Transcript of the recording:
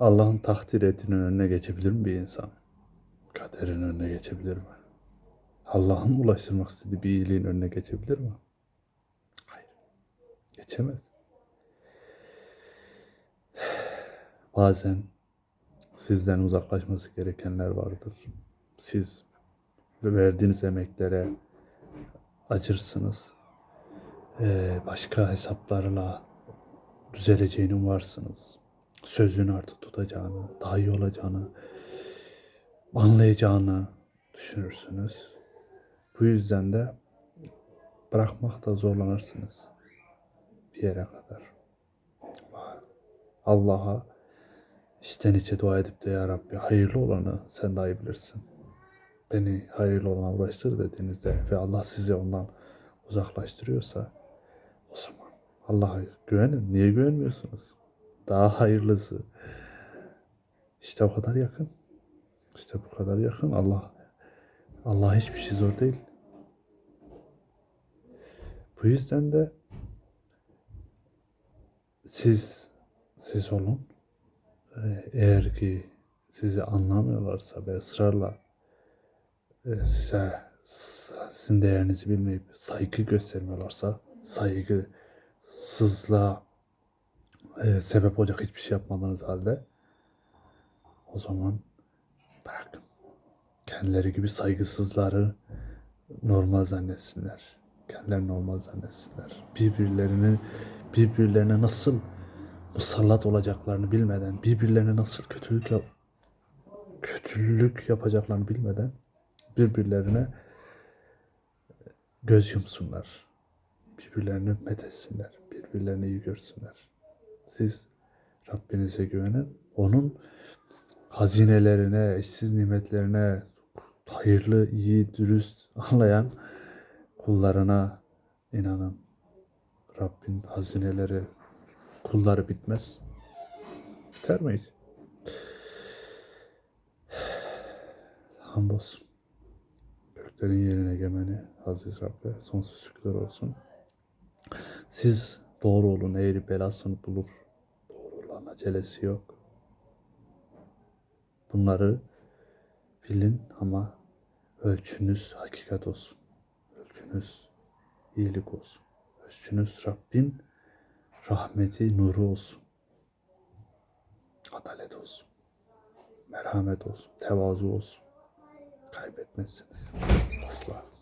Allah'ın takdir ettiğinin önüne geçebilir mi bir insan? Kaderin önüne geçebilir mi? Allah'ın ulaştırmak istediği bir iyiliğin önüne geçebilir mi? Hayır. Geçemez. Bazen sizden uzaklaşması gerekenler vardır. Siz verdiğiniz emeklere acırsınız. Ee, başka hesaplarla düzeleceğini umarsınız. Sözünü artık tutacağını, daha iyi olacağını, anlayacağını düşünürsünüz. Bu yüzden de bırakmakta zorlanırsınız bir yere kadar. Allah'a içten içe dua edip de ya Rabbi hayırlı olanı sen daha iyi bilirsin. Beni hayırlı olana ulaştır dediğinizde ve Allah sizi ondan uzaklaştırıyorsa o zaman Allah'a güvenin. Niye güvenmiyorsunuz? Daha hayırlısı. İşte o kadar yakın. İşte bu kadar yakın. Allah Allah hiçbir şey zor değil. Bu yüzden de siz siz olun. Ee, Eğer ki sizi anlamıyorlarsa ve ısrarla e, size sizin değerinizi bilmeyip saygı göstermiyorlarsa saygısızlığa e, sebep olacak hiçbir şey yapmadığınız halde o zaman bırakın. Kendileri gibi saygısızları normal zannetsinler. Kendilerini normal zannetsinler. Birbirlerini birbirlerine nasıl musallat olacaklarını bilmeden, birbirlerine nasıl kötülük yap kötülük yapacaklarını bilmeden birbirlerine göz yumsunlar. Birbirlerini methetsinler. Birbirlerini iyi görsünler. Siz Rabbinize güvenin. Onun hazinelerine, eşsiz nimetlerine, hayırlı, iyi, dürüst anlayan kullarına inanın. Rabbin hazineleri, kulları bitmez. Biter mi hiç? Hamdolsun. Göklerin yerine egemeni Aziz Rabbe sonsuz şükürler olsun. Siz doğru olun eğri belasını bulur. Doğru olan acelesi yok. Bunları bilin ama ölçünüz hakikat olsun. Ölçünüz iyilik olsun. Ölçünüz Rabbin rahmeti, nuru olsun. Adalet olsun. Merhamet olsun. Tevazu olsun. Kaybetmezsiniz. Asla.